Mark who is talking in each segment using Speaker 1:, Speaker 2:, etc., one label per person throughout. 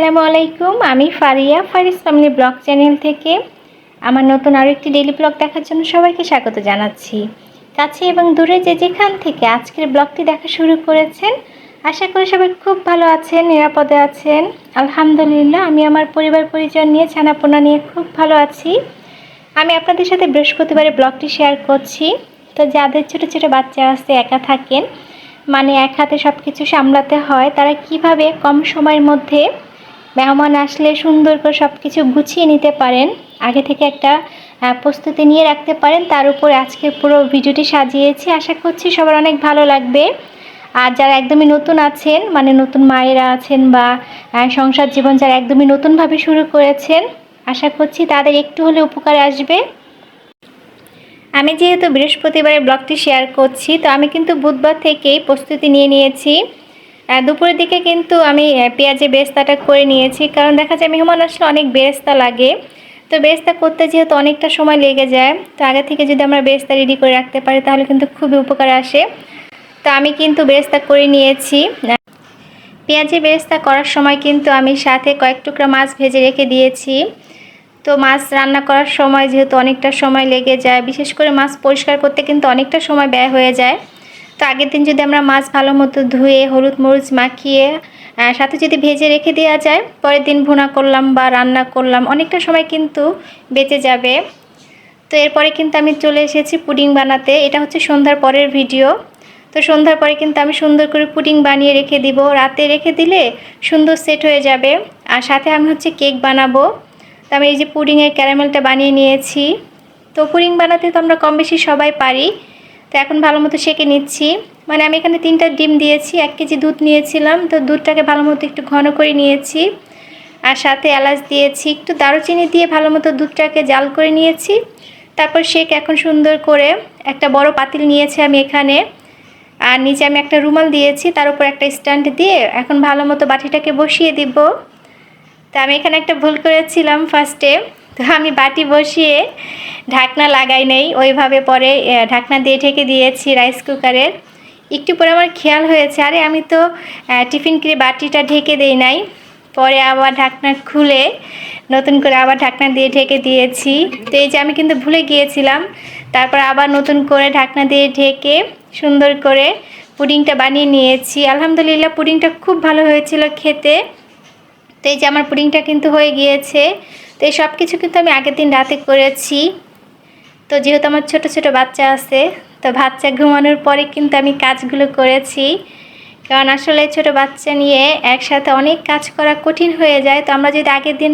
Speaker 1: আসসালামু আলাইকুম, আমি Faria, Faris family vlog channel থেকে। আমার নতুন আরও একটি ডেলি ব্লগ দেখার জন্য সবাইকে স্বাগত জানাচ্ছি। কাছে এবং দূরে যে যেখান থেকে আজকের ব্লগটি দেখা শুরু করেছেন, আশা করি সবাই খুব ভালো আছেন, নিরাপদে আছেন। আলহামদুলিল্লাহ, আমি আমার পরিবার পরিজন নিয়ে, ছানাপোনা নিয়ে খুব ভালো আছি। আমি আপনাদের সাথে বৃহস্পতিবারে ব্লগটি শেয়ার করছি। তো যাদের ছোটো ছোটো বাচ্চা আছে, একা থাকেন মানে এক হাতে সব কিছু সামলাতে হয়, তারা কীভাবে কম সময়ের মধ্যে মেহমান আসলে সুন্দর করে সব কিছু গুছিয়ে নিতে পারেন। আগে থেকে একটা প্রস্তুতি নিয়ে রাখতে পারেন। তার উপর আজকে পুরো ভিডিওটি সাজিয়েছি। আশা করছি সবার অনেক ভালো লাগবে। আর যারা একদমই নতুন আছেন মানে নতুন মায়েরা আছেন বা সংসার জীবন যারা একদমই নতুনভাবে শুরু করেছেন, আশা করছি তাদের একটু হলে উপকার আসবে। আমি যেহেতু বৃহস্পতিবারে ব্লগটি শেয়ার করছি, তো আমি কিন্তু বুধবার থেকেই প্রস্তুতি নিয়ে নিয়েছি। দুপুরের দিকে কিন্তু আমি পেঁয়াজে বেস্তাটা করে নিয়েছি। কারণ দেখা যায়, মেহমান আসলে অনেক বেস্তা লাগে। তো বেস্তা করতে যেহেতু অনেকটা সময় লেগে যায়, তো আগে থেকে যদি আমরা বেস্তা রেডি করে রাখতে পারি, তাহলে কিন্তু খুবই উপকার আসে। তো আমি কিন্তু বেস্তা করে নিয়েছি। পেঁয়াজে বেরেস্তা করার সময় কিন্তু আমি সাথে কয়েক টুকরা মাছ ভেজে রেখে দিয়েছি। তো মাছ রান্না করার সময় যেহেতু অনেকটা সময় লেগে যায়, বিশেষ করে মাছ পরিষ্কার করতে কিন্তু অনেকটা সময় ব্যয় হয়ে যায়। তো আগের দিন যদি আমরা মাছ ভালো মতো ধুয়ে, হলুদ মরিচ মাখিয়ে সাথে যদি ভেজে রেখে দেওয়া যায়, পরের দিন ভুনা করলাম বা রান্না করলাম, অনেকটা সময় কিন্তু বেঁচে যাবে। তো এরপরে কিন্তু আমি চলে এসেছি পুডিং বানাতে। এটা হচ্ছে সন্ধ্যার পরের ভিডিও। তো সন্ধ্যার পরে কিন্তু আমি সুন্দর করে পুডিং বানিয়ে রেখে দিব। রাতে রেখে দিলে সুন্দর সেট হয়ে যাবে। আর সাথে আমি হচ্ছে কেক বানাবো। তো আমি এই যে পুডিংয়ের ক্যারামেলটা বানিয়ে নিয়েছি। তো পুডিং বানাতে তো আমরা কম বেশি সবাই পারি। তো এখন ভালো মতো সেঁকে নিচ্ছি। মানে আমি এখানে তিনটা ডিম দিয়েছি, এক কেজি দুধ নিয়েছিলাম, তো দুধটাকে ভালো মতো একটু ঘন করে নিয়েছি। আর সাথে এলাচ দিয়েছি, একটু দারুচিনি দিয়ে ভালো মতো দুধটাকে জাল করে নিয়েছি। তারপর শেক এখন সুন্দর করে একটা বড় পাতিল নিয়েছি আমি এখানে। আর নিচে আমি একটা রুমাল দিয়েছি, তার উপর একটা স্ট্যান্ড দিয়ে এখন ভালো মতো বাটিটাকে বসিয়ে দিব। তা আমি এখানে একটা ভুল করেছিলাম ফার্স্টে। তো আমি বাটি বসিয়ে ঢাকনা লাগাই নেই, ওইভাবে পরে ঢাকনা দিয়ে ঢেকে দিয়েছি রাইস কুকারের একটু পরে আমার খেয়াল হয়েছে, আরে আমি তো টিফিন করে বাটিটা ঢেকে দেই নাই। পরে আবার ঢাকনা খুলে নতুন করে আবার ঢাকনা দিয়ে ঢেকে দিয়েছি। তো এই যে আমি কিন্তু ভুলে গিয়েছিলাম, তারপর আবার নতুন করে ঢাকনা দিয়ে ঢেকে সুন্দর করে পুডিংটা বানিয়ে নিয়েছি। আলহামদুলিল্লাহ, পুডিংটা খুব ভালো হয়েছিল খেতে। তো এই যে আমার পুডিংটা কিন্তু হয়ে গিয়েছে, তো এই সব কিছু কিন্তু আমি আগের দিন রাতে করেছি। তো যেহেতু আমার ছোট ছোট বাচ্চা আছে, তো বাচ্চা ঘুমানোর পরে কিন্তু আমি কাজগুলো করেছি। কারণ আসলে ছোট বাচ্চা নিয়ে একসাথে অনেক কাজ করা কঠিন হয়ে যায়, তো আমরা যদি আগের দিন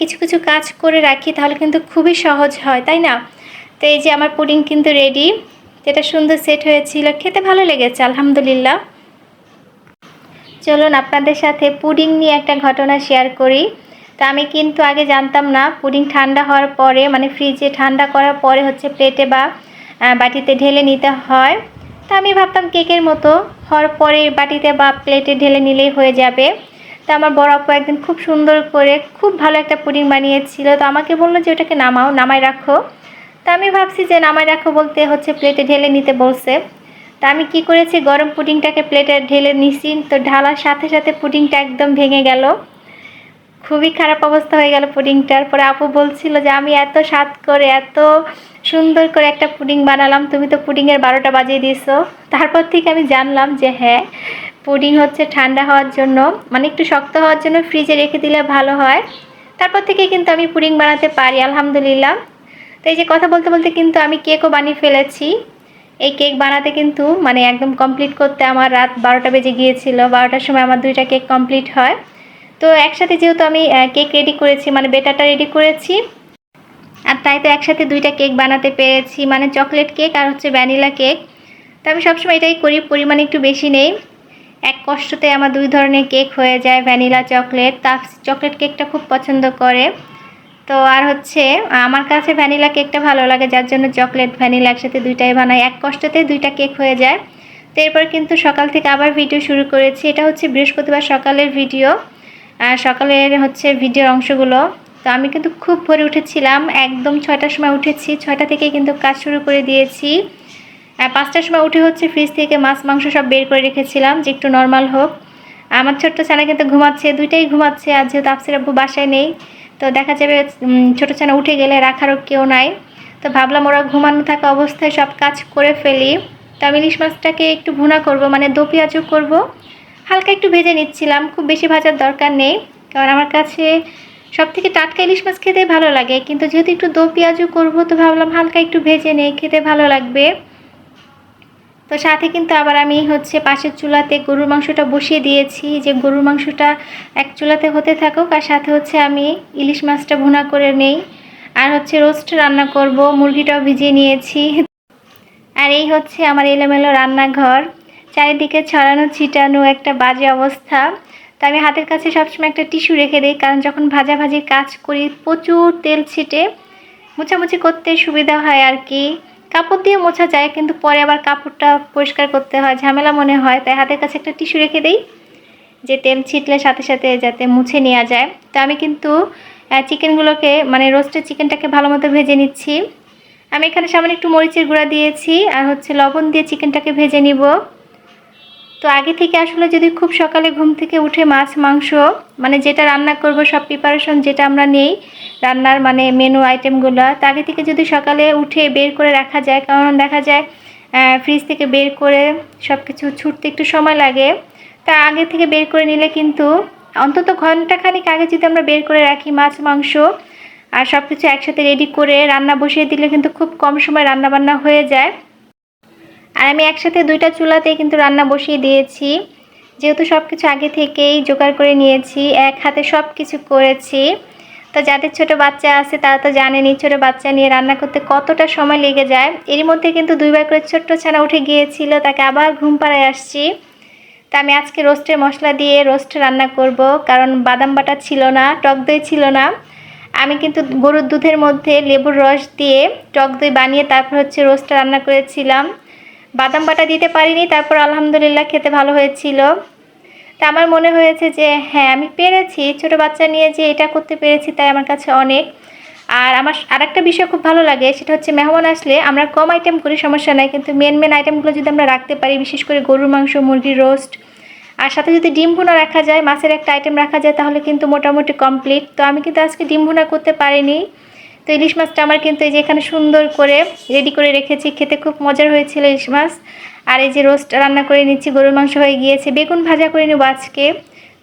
Speaker 1: কিছু কিছু কাজ করে রাখি তাহলে কিন্তু খুবই সহজ হয়, তাই না? তো এই যে আমার পুডিং কিন্তু রেডি যেটা সুন্দর সেট হয়েছিল, খেতে ভালো লেগেছে, আলহামদুলিল্লাহ। চলুন আপনাদের সাথে পুডিং নিয়ে একটা ঘটনা শেয়ার করি। তা আমি কিন্তু আগে জানতাম না, পুডিং ঠান্ডা হওয়ার পরে মানে ফ্রিজে ঠান্ডা করার পরে হচ্ছে প্লেটে বা বাটিতে ঢেলে নিতে হয়। তা আমি ভাবতাম কেকের মতো, হওয়ার পরে বাটিতে বা প্লেটে ঢেলে নিলেই হয়ে যাবে। তা আমার বড় আপু একদিন খুব সুন্দর করে খুব ভালো একটা পুডিং বানিয়েছিল। তো আমাকে বলল যে ওটাকে নামাও, নামায় রাখো। তা আমি ভাবছি যে নামায় রাখো বলতে হচ্ছে প্লেটে ঢেলে নিতে বলছে। তা আমি কি করেছি? গরম পুডিংটাকে প্লেটে ঢেলে নিছি। তো ঢালার সাথে সাথে পুডিংটা একদম ভেঙে গেল। খুবই খারাপ অবস্থা হয়ে গেল পুডিংটার। পরে আপু বলছিল যে, আমি এত স্বাদ করে, এত সুন্দর করে একটা পুডিং বানালাম। তুমি তো পুডিংয়ের বারোটা বাজিয়ে দিয়েছ। তারপর থেকে আমি জানলাম যে হ্যাঁ পুডিং হচ্ছে ঠান্ডা হওয়ার জন্য মানে একটু শক্ত হওয়ার জন্য ফ্রিজে রেখে দিলে ভালো হয়। তারপর থেকে কিন্তু আমি পুডিং বানাতে পারি, আলহামদুলিল্লাহ। তো এই যে কথা বলতে বলতে কিন্তু আমি কেকও বানিয়ে ফেলেছি। এই কেক বানাতে কিন্তু মানে একদম কমপ্লিট করতে আমার রাত বারোটা বেজে গিয়েছিল। বারোটার সময় আমার দুইটা কেক কমপ্লিট হয়। তো একসাথে যেহেতু আমি কেক রেডি করেছি মানে বেটারটা রেডি করেছি, আর তাই তো একসাথে দুইটা কেক বানাতে পেরেছি। মানে চকলেট কেক আর হচ্ছে ভ্যানিলা কেক তো আমি সবসময় এটাই করি, পরিমাণ একটু বেশি নেই। এক কষ্টতে আমার দুই ধরনের কেক হয়ে যায় ভ্যানিলা চকলেট তা চকলেট কেকটা খুব পছন্দ করে। তো আর হচ্ছে, আমার কাছে ভ্যানিলা কেকটা ভালো লাগে, যার জন্য চকলেট, ভ্যানিলা একসাথে দুইটাই বানাই। এক কষ্টতে দুইটা কেক হয়ে যায়। তো এরপর কিন্তু সকাল থেকে আবার ভিডিও শুরু করেছি। এটা হচ্ছে বৃহস্পতিবার সকালের ভিডিও। আর সকালের হচ্ছে ভিডিওর অংশগুলো। তো আমি কিন্তু খুব ভোরে উঠেছিলাম। একদম ছয়টার সময় উঠেছি। ছয়টা থেকে কিন্তু কাজ শুরু করে দিয়েছি। পাঁচটার সময় উঠে হচ্ছে ফ্রিজ থেকে মাছ, মাংস সব বের করে রেখেছিলাম, যে একটু নর্মাল হোক। আমার ছোট্ট ছানা কিন্তু ঘুমাচ্ছে, দুইটাই ঘুমাচ্ছে। আর যেহেতু আফসির আব্বু বাসায় নেই তো দেখা যাবে ছোটো ছানা উঠে গেলে রাখারও কেউ নাই। তো ভাবলাম ওরা ঘুমানো থাকা অবস্থায় সব কাজ করে ফেলি। তো আমি ইলিশ মাছটাকে একটু ভুনা করব মানে দো পেঁয়াজও করব। হালকা একটু ভেজে নিচ্ছিলাম, খুব বেশি ভাজার দরকার নেই। কারণ আমার কাছে সব থেকে টাটকা ইলিশ মাছ খেতে ভালো লাগে, কিন্তু যেহেতু একটু দো পেঁয়াজও করব, তো ভাবলাম হালকা একটু ভেজে নেই, খেতে ভালো লাগবে। তো সাথে কিন্তু আবার আমি হচ্ছে পাশের চুলাতে গরুর মাংসটা বসিয়ে দিয়েছি যে গরুর মাংসটা এক চুলাতে হতে থাকুক আর সাথে হচ্ছে আমি ইলিশ মাছটা ভুনা করে নেই। আর হচ্ছে রোস্ট রান্না করব, মুরগিটাও ভিজিয়ে নিয়েছি। আর এই হচ্ছে আমার এলোমেলো রান্নাঘর। চারিদিকে ছড়ানো ছিটানো একটা বাজে অবস্থা। তো আমি হাতের কাছে সবসময় একটা টিস্যু রেখে দিই, কারণ যখন ভাজাভাজির কাজ করি প্রচুর তেল ছিটে। মোছামুছি করতে সুবিধা হয় আর কি। কাপড় দিয়ে মোছা যায়, কিন্তু পরে আবার কাপড়টা পরিষ্কার করতে হয়, ঝামেলা মনে হয়। তাই হাতের কাছে একটা টিস্যু রেখে দেই, যে তেল ছিটলে সাথে সাথে যাতে মুছে নেওয়া যায়। তো আমি কিন্তু চিকেনগুলোকে মানে রোস্টেড চিকেনটাকে ভালো মতো ভেজে নিচ্ছি। আমি এখানে সামান্য একটু মরিচের গুঁড়া দিয়েছি, আর হচ্ছে লবণ দিয়ে চিকেনটাকে ভেজে নিব। তো আগে থেকে আসলে যদি খুব সকালে ঘুম থেকে উঠে মাছ, মাংস মানে যেটা রান্না করব, সব প্রিপারেশন যেটা আমরা নেই, রান্নার মানে মেনু আইটেমগুলো তো আগে থেকে যদি সকালে উঠে বের করে রাখা যায়, কারণ দেখা যায় ফ্রিজ থেকে বের করে সব কিছু ছুটতে একটু সময় লাগে, তা আগে থেকে বের করে নিলে কিন্তু অন্তত ঘন্টাখানিক আগে যদি আমরা বের করে রাখি মাছ, মাংস, আর সব কিছু একসাথে রেডি করে রান্না বসিয়ে দিলে কিন্তু খুব কম সময় রান্না বান্না হয়ে যায়। আর আমি একসাথে দুইটা চুলাতেই কিন্তু রান্না বসিয়ে দিয়েছি। যেহেতু সব কিছু আগে থেকেই জোগাড় করে নিয়েছি, এক হাতে সব কিছু করেছি। তো যাদের ছোট বাচ্চা আছে তারা তো জানেনই, ছোট বাচ্চা নিয়ে রান্না করতে কতটা সময় লেগে যায়। এর মধ্যে কিন্তু দুইবার করে ছোট্ট ছানা উঠে গিয়েছিল, তাকে আবার ঘুম পাড়ায় আসছি। তা আমি আজকে রোস্টের মশলা দিয়ে রোস্ট রান্না করব, কারণ বাদাম বাটা ছিল না, টক দই ছিল না। আমি কিন্তু গরুর দুধের মধ্যে লেবুর রস দিয়ে টক দই বানিয়ে তারপর হচ্ছে রোস্টটা রান্না করেছিলাম। বাদাম বাটা দিতে পারিনি, তারপর আলহামদুলিল্লাহ খেতে ভালো হয়েছিল। তা আমার মনে হয়েছে যে হ্যাঁ আমি পেরেছি, ছোট বাচ্চা নিয়ে যে এটা করতে পেরেছি তাই আমার কাছে অনেক। আর আমার আরেকটা বিষয় খুব ভালো লাগে, সেটা হচ্ছে মেহমান আসলে আমরা কম আইটেম করি, সমস্যা নাই, কিন্তু মেন মেন আইটেমগুলো যদি আমরা রাখতে পারি, বিশেষ করে গরুর মাংস, মুরগির রোস্ট আর সাথে যদি ডিম ভুনা রাখা যায়, মাছের একটা আইটেম রাখা যায়, তাহলে কিন্তু মোটামুটি কমপ্লিট তো আমি কিন্তু আজকে ডিম ভুনা করতে পারিনি। তো ইলিশ মাছটা আমার কিন্তু এই যে এখানে সুন্দর করে রেডি করে রেখেছি। খেতে খুব মজার হয়েছিল ইলিশ মাছ। আর এই যে রোস্ট রান্না করে নিচ্ছি, গরুর মাংস হয়ে গিয়েছে। বেগুন ভাজা করে নেব আজকে।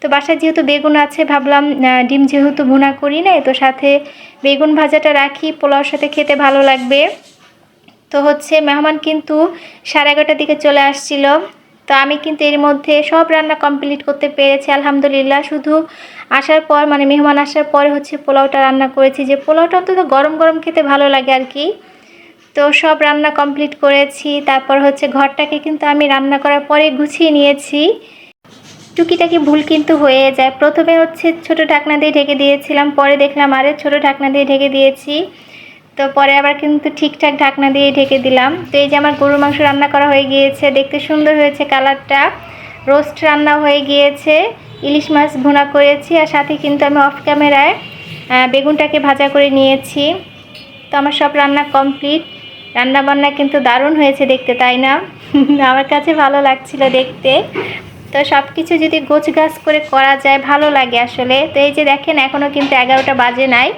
Speaker 1: তো বাসায় যেহেতু বেগুন আছে, ভাবলাম ডিম যেহেতু ভুনা করি নাই, তো সাথে বেগুন ভাজাটা রাখি। পোলাওর সাথে খেতে ভালো লাগবে। তো হচ্ছে মেহমান কিন্তু সাড়ে এগারোটার দিকে চলে আসছিল। তো আমি কিন্তু এর মধ্যে সব রান্না কমপ্লিট করতে পেরেছি, আলহামদুলিল্লাহ। শুধু আসার পর মানে মেহমান আসার পরে হচ্ছে পোলাওটা রান্না করেছি যে পোলাওটা অন্তত গরম গরম খেতে ভালো লাগে আর কি। তো সব রান্না কমপ্লিট করেছি, তারপর হচ্ছে ঘরটাকে কিন্তু আমি রান্না করার পরে গুছিয়ে নিয়েছি। টুকিটাকি ভুল কিন্তু হয়ে যায়। প্রথমে হচ্ছে ছোট ঢাকনা দিয়ে ঢেকে দিয়েছিলাম, পরে দেখলাম আরে ছোট ঢাকনা দিয়ে ঢেকে দিয়েছি। তো পরে আবার কিন্তু ঠিকঠাক ঢাকনা দিয়ে ঢেকে দিলাম। তো এই যে আমার গরুর মাংস রান্না করা হয়ে গিয়েছে, দেখতে সুন্দর হয়েছে কালারটা। রোস্ট রান্না হয়ে গিয়েছে, ইলিশ মাছ ভুনা করেছি আর সাথে কিন্তু আমি অফ ক্যামেরায় বেগুনটাকে ভাজা করে নিয়েছি। তো আমার সব রান্না কমপ্লিট রান্না বান্না কিন্তু দারুণ হয়েছে দেখতে, তাই না? আমার কাছে ভালো লাগছিল দেখতে। তো সব কিছু যদি গোছ গাছ করে করা যায়, ভালো লাগে আসলে। তো এই যে দেখেন এখনও কিন্তু এগারোটা বাজে নাই।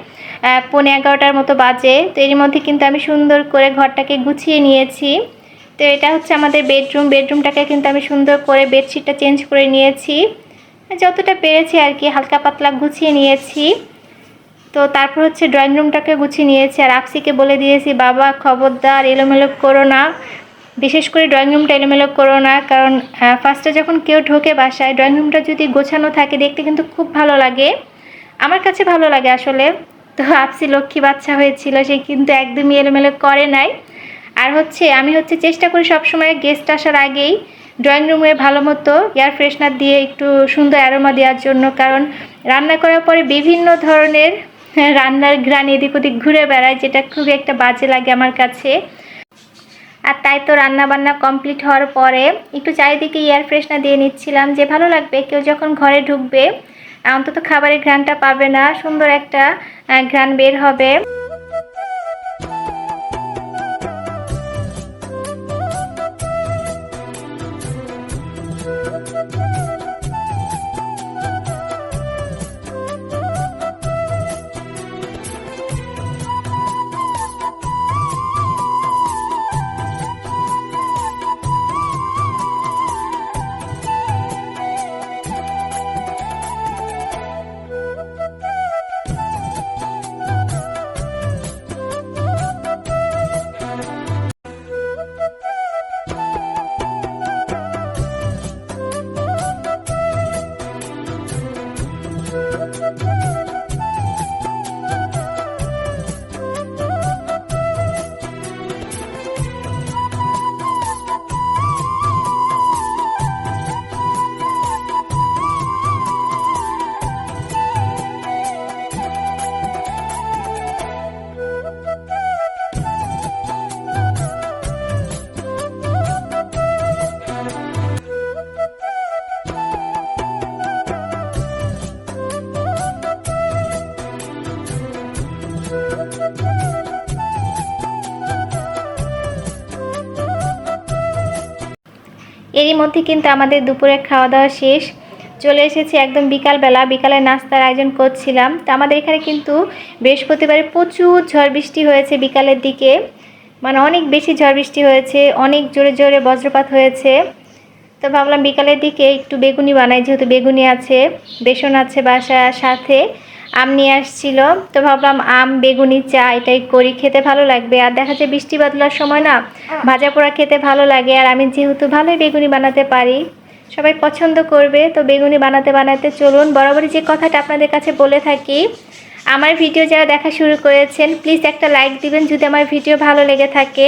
Speaker 1: পৌনে এগারোটার মতো বাজে। তো এর মধ্যে কিন্তু আমি সুন্দর করে ঘরটাকে গুছিয়ে নিয়েছি। তো এটা হচ্ছে আমাদের বেডরুম বেডরুমটাকে কিন্তু আমি সুন্দর করে বেডশিটটা চেঞ্জ করে নিয়েছি। যতটা পেরেছি আর কি, হালকা পাতলা গুছিয়ে নিয়েছি। তো তারপর হচ্ছে ড্রয়িং রুমটাকে গুছিয়ে নিয়েছি। আর আপসিকে বলে দিয়েছি, বাবা, খবরদার, এলোমেলো করো না। বিশেষ করে ড্রয়িং রুমটা এলোমেলো করো না। কারণ ফার্স্টে যখন কেউ ঢোকে বাসায় ড্রয়িং রুমটা যদি গোছানো থাকে, দেখতে কিন্তু খুব ভালো লাগে। আমার কাছে ভালো লাগে আসলে। তো আপসি লক্ষ্মী বাচ্চা হয়েছিল, সে কিন্তু একদমই এলোমেলো করে নাই। আর হচ্ছে, আমি হচ্ছে চেষ্টা করি সবসময় গেস্ট আসার আগেই ড্রয়িং রুমে ভালো মতো এয়ার ফ্রেশনার দিয়ে একটু সুন্দর অ্যারোমা দেওয়ার জন্য, কারণ রান্না করার পরে বিভিন্ন ধরনের রান্নার ঘ্রাণ এদিক ওদিক ঘুরে বেড়ায়, যেটা খুবই একটা বাজে লাগে আমার কাছে। আর তাই তো রান্না বান্না কমপ্লিট হওয়ার পরে একটু চারিদিকে এয়ার ফ্রেশনার দিয়ে নিচ্ছিলাম, যে ভালো লাগবে, কেউ যখন ঘরে ঢুকবে অন্তত খাবারের ঘ্রাণটা পাবে না সুন্দর একটা ঘ্রাণ বের হবে। মধ্যে কিন্তু আমাদের দুপুরে খাওয়া দাওয়া শেষ। চলে এসেছি একদম বিকালবেলা। বিকালে নাস্তার আয়োজন করছিলাম। তো আমাদের এখানে কিন্তু বৃহস্পতিবারে প্রচুর ঝড় বৃষ্টি হয়েছে বিকালের দিকে। মানে অনেক বেশি ঝড় বৃষ্টি হয়েছে, অনেক জোরে জোরে বজ্রপাত হয়েছে। তো ভাবলাম বিকালের দিকে একটু বেগুনি বানাই, যেহেতু বেগুনি আছে, বেসন আছে বাসার সাথে। আম নিয়ে আসছিল। তো ভাবলাম আম, বেগুনি, চা এটাই করি, খেতে ভালো লাগবে। আর দেখা যায় বৃষ্টি বাদলার সময় না, ভাজা পোড়া খেতে ভালো লাগে। আর আমি যেহেতু ভালোই বেগুনি বানাতে পারি, সবাই পছন্দ করবে, তো বেগুনি বানাতে বানাতে চলুন। বরাবরই যে কথাটা আপনাদের কাছে বলে থাকি, আমার ভিডিও যারা দেখা শুরু করেছেন প্লিজ একটা লাইক দিবেন যদি আমার ভিডিও ভালো লেগে থাকে।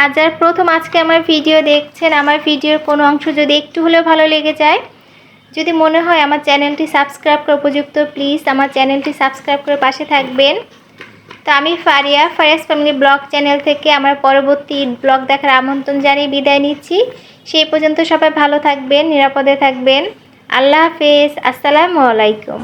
Speaker 1: আর যারা প্রথম আজকে আমার ভিডিও দেখছেন, আমার ভিডিওর কোনো অংশ যদি একটু হলেও ভালো লেগে যায় যদি মনে হয় আমার চ্যানেলটি সাবস্ক্রাইব করা উপযুক্ত প্লিজ আমার চ্যানেলটি সাবস্ক্রাইব করে পাশে থাকবেন। তো আমি Faria, Faria's family vlog channel থেকে আমার পরবর্তী ব্লগ দেখার আমন্ত্রণ জানিয়ে বিদায় নিচ্ছি। সেই পর্যন্ত সবাই ভালো থাকবেন, নিরাপদে থাকবেন। আল্লাহ হাফেজ, আসসালামু আলাইকুম।